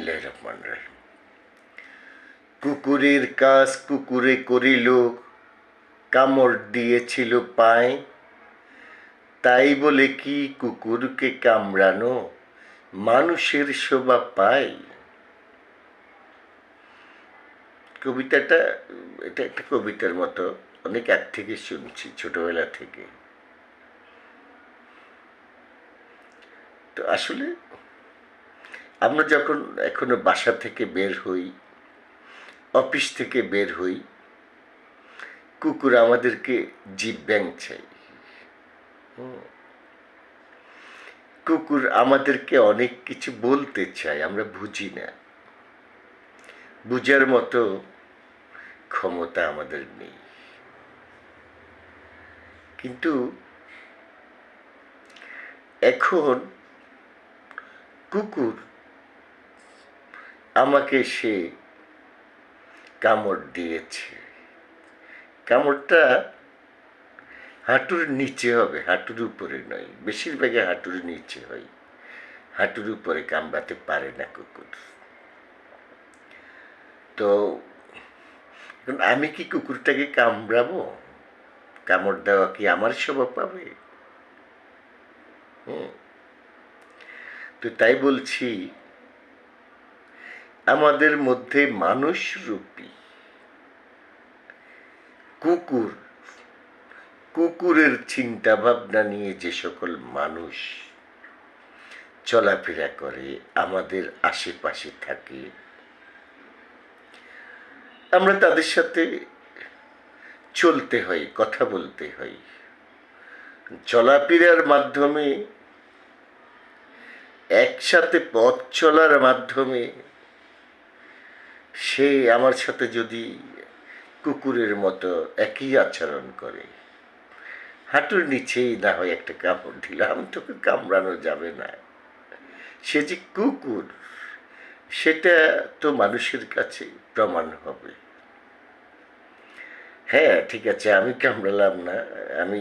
রহমান রহিম। কুকুরের কাজ কুকুরে করিল, কামড় দিয়েছিল পায়। তাই বলে কি কুকুরকে কামড়ানো? মানুষের শোভা পায়। কবিতাটা, এটা একটা কবিতার মতো, অনেক এক থেকে শুনছি, ছোটবেলা থেকে। তো আসলে আমরা যখন এখনও বাসা থেকে বের হই, অফিস থেকে বের হই, কুকুর আমাদেরকে জীব ব্যাং চাই। কুকুর আমাদেরকে অনেক কিছু বলতে চায়, আমরা বুঝি না। বুঝার মতো ক্ষমতা আমাদের নেই। কিন্তু এখন কুকুর আমাকে সে কামড় দিয়েছে। কামড়টা হাঁটুর নিচে হবে, হাঁটুর উপরে নয়, বেশিরভাগই হাঁটুর নিচে হয়। হাঁটুর উপরে কামড়াতে পারে না কুকুর। তো আমি কি কুকুরটাকে কামড়াবো? কামড় দেওয়া কি আমার স্বভাব পাবে? তো তাই বলছি আমাদের মধ্যে মানুষ রূপী। কুকুর, কুকুরের চিন্তা ভাবনা নিয়ে যে সকল মানুষ চলাফেরা করে, আমাদের আশেপাশে থাকে। আমরা তাদের সাথে চলতে হয়, কথা বলতে হয়। চলাফেরার মাধ্যমে, একসাথে পথ চলার মাধ্যমে সে আমার সাথে যদি কুকুরের মতো একই আচরণ করে, হাঁটুর নিচেই না হয় একটা কামড় দিলাম তোকে কামড়ানো যাবে না। সে যে কুকুর, সেটা তো মানুষের কাছে প্রমাণ হবে। হ্যাঁ ঠিক আছে, আমি কামড়ালাম না, আমি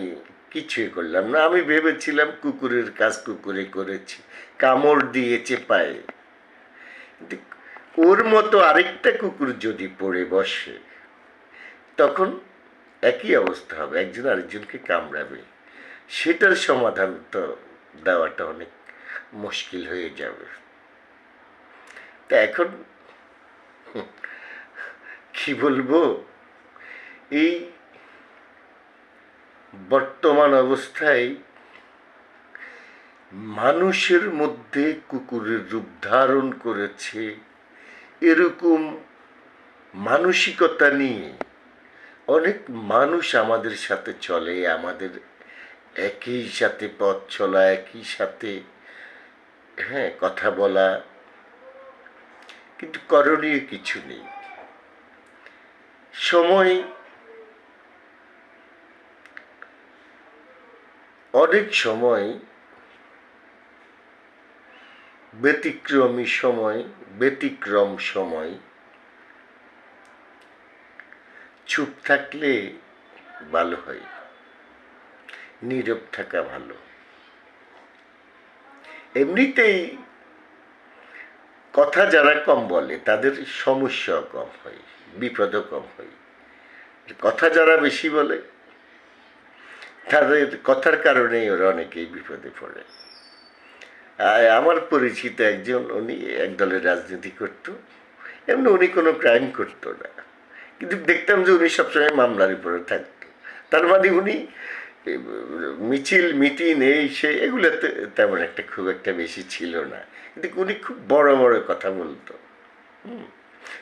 কিছুই করলাম না, আমি ভেবেছিলাম কুকুরের কাজ কুকুরে করেছি, কামড় দিয়েছে পায়ে। ওর মতো আরেকটা কুকুর যদি পড়ে বসে, তখন একই অবস্থা হবে। একজন আরেকজনকে কামড়াবে। সেটার সমাধান তো দেওয়াটা অনেক মুশকিল হয়ে যাবে। তা এখন কি বলব? এই বর্তমান অবস্থায় মানুষের মধ্যে কুকুরের রূপ ধারণ করেছে। এরকম মানসিকতা নিয়ে অনেক মানুষ আমাদের সাথে চলে, আমাদের একই সাথে পথ চলা, একই সাথে হ্যাঁ কথা বলা, কিন্তু করণীয় কিছু নেই। সময় অনেক সময় ব্যতিক্রমী সময়, ব্যতিক্রম সময়। চুপ থাকলে ভালো হয়, নীরব থাকা ভালো। এমনিতেই কথা যারা কম বলে, তাদের সমস্যাও কম হয়, বিপদও কম হয়। কথা যারা বেশি বলে, তাদের কথার কারণেই ওরা অনেকেই বিপদে পড়ে। আমার পরিচিত একজন, উনি এক দলের রাজনীতি করত। এমনি উনি কোনো ক্রাইম করতো না। কিন্তু দেখতাম যে উনি সবসময় মামলার উপরে থাকতো। তার মানে উনি মিছিল, মিটিং, এই, সে, এগুলোতে তেমন একটা খুব একটা বেশি ছিল না। কিন্তু উনি খুব বড় বড় কথা বলতো।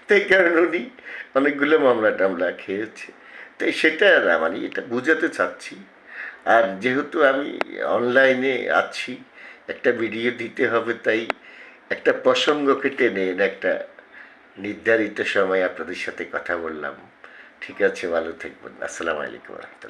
তো এই কারণে উনি অনেকগুলো মামলা টামলা খেয়েছে। তো সেটা না মানে এটা বুঝাতে চাচ্ছি। আর যেহেতু আমি অনলাইনে আছি একটা ভিডিও দিতে হবে, তাই একটা প্রসঙ্গকে টেনে এনে একটা নির্ধারিত সময় আপনাদের সাথে কথা বললাম। ঠিক আছে, ভালো থাকবেন। আসসালামু আলাইকুম রহমতুল্লাহ।